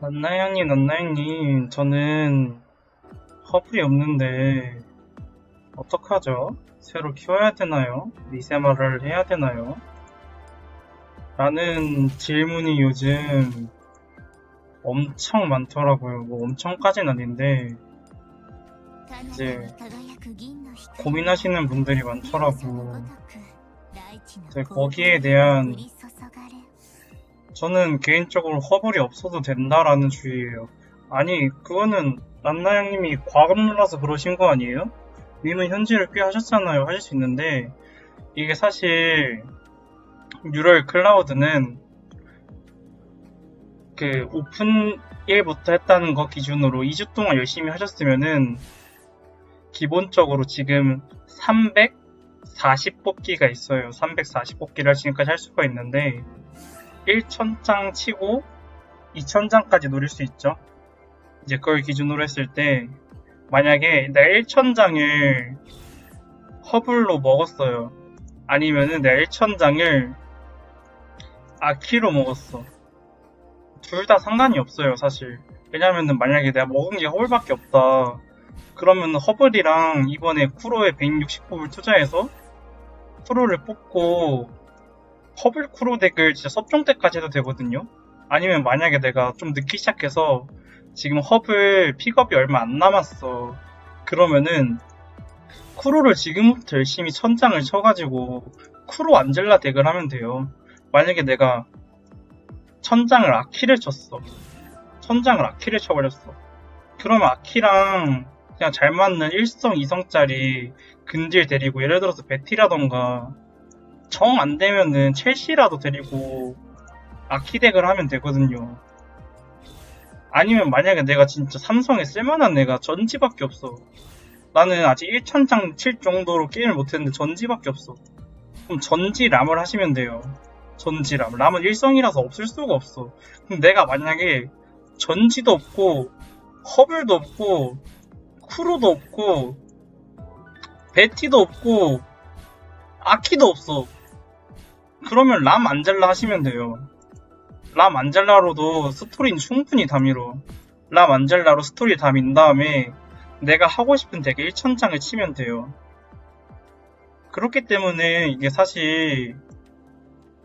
난나양님, 난나양님, 저는 허블이 없는데, 어떡하죠? 새로 키워야 되나요? 리세마를 해야 되나요? 라는 질문이 요즘 엄청 많더라고요. 뭐 엄청까지는 아닌데, 이제 고민하시는 분들이 많더라고. 이제 거기에 대한 저는 개인적으로 허블이 없어도 된다라는 주의예요. 아니, 그거는 란나양님이 과금 눌러서 그러신 거 아니에요? 님은 현질을 꽤 하셨잖아요. 하실 수 있는데, 이게 사실, 뉴럴 클라우드는 그 오픈 1부터 했다는 거 기준으로 2주 동안 열심히 하셨으면은 기본적으로 지금 340 뽑기가 있어요. 340 뽑기를 지금까지 할 수가 있는데 1000장 치고 2000장까지 노릴 수 있죠. 이제 그걸 기준으로 했을 때 만약에 내가 1000장을 허블로 먹었어요. 아니면은 내가 1000장을 아키로 먹었어. 둘 다 상관이 없어요, 사실. 왜냐면은 만약에 내가 먹은 게 허블밖에 없다. 그러면 허블이랑 이번에 쿠로에 160뽑을 투자해서 쿠로를 뽑고 허블 쿠로 덱을 진짜 섭종 때까지 해도 되거든요. 아니면 만약에 내가 좀 늦기 시작해서 지금 허블 픽업이 얼마 안 남았어. 그러면은 쿠로를 지금부터 열심히 천장을 쳐가지고 쿠로 안젤라 덱을 하면 돼요. 만약에 내가 천장을 아키를 쳤어. 천장을 아키를 쳐버렸어. 그러면 아키랑 그냥 잘 맞는 1성, 2성짜리 근딜 데리고 예를 들어서 베티라던가 정 안 되면은 첼시라도 데리고 아키덱을 하면 되거든요. 아니면 만약에 내가 진짜 삼성에 쓸만한 애가 전지밖에 없어. 나는 아직 1천장 칠 정도로 게임을 못했는데 전지밖에 없어. 그럼 전지 람을 하시면 돼요. 전지 람. 람은 일성이라서 없을 수가 없어. 그럼 내가 만약에 전지도 없고 허블도 없고 쿠로도 없고 베티도 없고 아키도 없어. 그러면 람 안젤라 하시면 돼요. 람 안젤라로도 스토리는 충분히 다 밀어. 람 안젤라로 스토리 다 민 다음에 내가 하고 싶은 덱에 1천장을 치면 돼요. 그렇기 때문에 이게 사실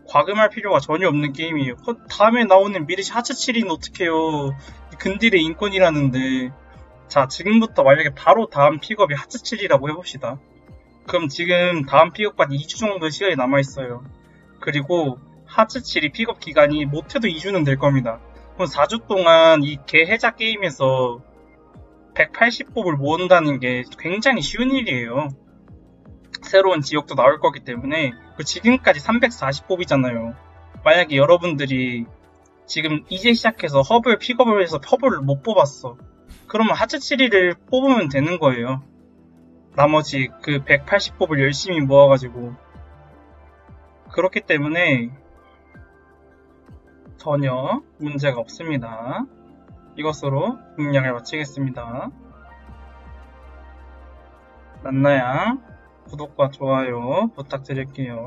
과금할 필요가 전혀 없는 게임이에요. 그 다음에 나오는 미르시 하츠칠이는 어떡해요. 근딜의 인권이라는데. 자, 지금부터 만약에 바로 다음 픽업이 하츠칠이라고 해봅시다. 그럼 지금 다음 픽업까지 2주 정도 시간이 남아있어요. 그리고 하츠칠이 픽업 기간이 못해도 2주는 될 겁니다. 그럼 4주 동안 이 개해자 게임에서 180뽑을 모은다는 게 굉장히 쉬운 일이에요. 새로운 지역도 나올 거기 때문에 그 지금까지 340뽑이잖아요. 만약에 여러분들이 지금 이제 시작해서 허블 픽업을 해서 허블을 못 뽑았어. 그러면 하츠치리를 뽑으면 되는 거예요. 나머지 그 180뽑을 열심히 모아가지고 그렇기 때문에 전혀 문제가 없습니다. 이것으로 공략을 마치겠습니다. 만나야 구독과 좋아요 부탁드릴게요.